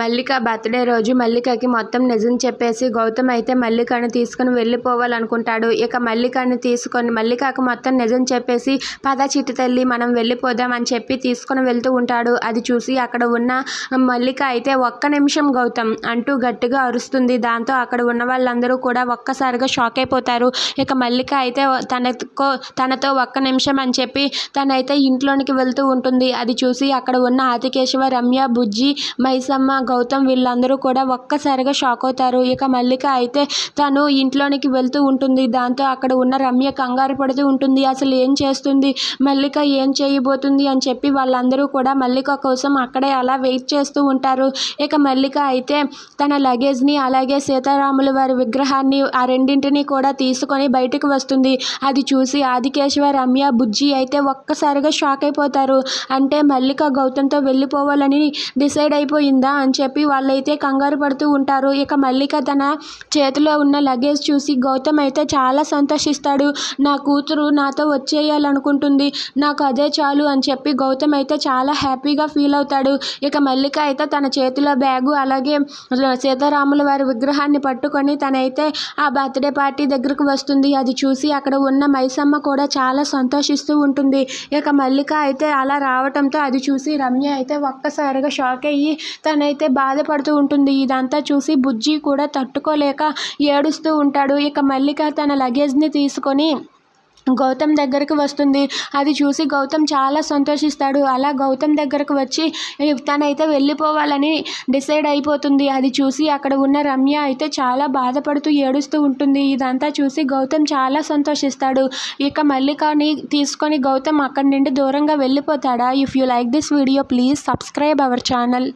మల్లిక birthday రోజు మల్లికకి మొత్తం నిజం చెప్పేసి గౌతమ్ అయితే మల్లికని తీసుకుని వెళ్ళిపోవాలనుకుంటాడు. ఇక మల్లికని తీసుకొని మల్లికకు మొత్తం నిజం చెప్పేసి పద చిట్టి తల్లి మనం వెళ్ళిపోదాం అని చెప్పి తీసుకుని వెళ్తూ ఉంటాడు. అది చూసి అక్కడ ఉన్న మల్లిక అయితే ఒక్క నిమిషం గౌతమ్ అంటూ గట్టిగా అరుస్తుంది. దాంతో అక్కడ ఉన్న వాళ్ళందరూ కూడా ఒక్కసారిగా షాక్ అయిపోతారు. ఇక మల్లిక అయితే తనకో తనతో ఒక్క నిమిషం అని చెప్పి తనైతే ఇంట్లోనికి వెళ్తూ ఉంటుంది. అది చూసి అక్కడ ఉన్న ఆతికేశవ రమ్య బుజ్జి మైసమ్మ గౌతమ్ వీళ్ళందరూ కూడా ఒక్కసారిగా షాక్ అవుతారు. ఇక మల్లిక అయితే తను ఇంట్లోనికి వెళ్తూ ఉంటుంది. దాంతో అక్కడ ఉన్న రమ్య కంగారు పడుతూ ఉంటుంది. అసలు ఏం చేస్తుంది? మల్లిక ఏం చేయబోతుంది? అని చెప్పి వాళ్ళందరూ కూడా మల్లిక కోసం అక్కడే అలా వెయిట్ చేస్తూ ఉంటారు. ఇక మల్లిక అయితే తన లగేజ్ని అలాగే సీతారాముల వారి విగ్రహాన్ని ఆ రెండింటిని కూడా తీసుకొని బయటకు వస్తుంది. అది చూసి ఆదికేశవ రమ్య బుజ్జి అయితే ఒక్కసారిగా షాక్ అయిపోతారు. అంటే మల్లిక గౌతంతో వెళ్ళిపోవాలని డిసైడ్ అయిపోయిందా? అని అని చెప్పి వాళ్ళైతే కంగారు పడుతూ ఉంటారు. ఇక మల్లిక తన చేతిలో ఉన్న లగేజ్ చూసి గౌతమ్ అయితే చాలా సంతోషిస్తాడు. నా కూతురు నాతో వచ్చేయాలనుకుంటుంది. నాకు అదే చాలు అని చెప్పి గౌతమ్ అయితే చాలా హ్యాపీగా ఫీల్ అవుతాడు. ఇక మల్లిక అయితే తన చేతిలో బ్యాగు అలాగే సీతారాముల వారి విగ్రహాన్ని పట్టుకొని తనైతే ఆ బర్త్డే పార్టీ దగ్గరకు వస్తుంది. అది చూసి అక్కడ ఉన్న మైసమ్మ కూడా చాలా సంతోషిస్తూ ఉంటుంది. ఇక మల్లిక అయితే అలా రావటంతో అది చూసి రమ్య అయితే ఒక్కసారిగా షాక్ అయ్యి తనైతే అయితే బాధపడుతూ ఉంటుంది. ఇదంతా చూసి బుజ్జి కూడా తట్టుకోలేక ఏడుస్తూ ఉంటాడు. ఇక మల్లిక తన లగేజ్ని తీసుకొని గౌతమ్ దగ్గరకు వస్తుంది. అది చూసి గౌతమ్ చాలా సంతోషిస్తాడు. అలా గౌతమ్ దగ్గరకు వచ్చి తనైతే వెళ్ళిపోవాలని డిసైడ్ అయిపోతుంది. అది చూసి అక్కడ ఉన్న రమ్య అయితే చాలా బాధపడుతూ ఏడుస్తూ ఉంటుంది. ఇదంతా చూసి గౌతమ్ చాలా సంతోషిస్తాడు. ఇక మల్లికని తీసుకొని గౌతమ్ అక్కడి నుండి దూరంగా వెళ్ళిపోతాడా? If you like this video please subscribe our channel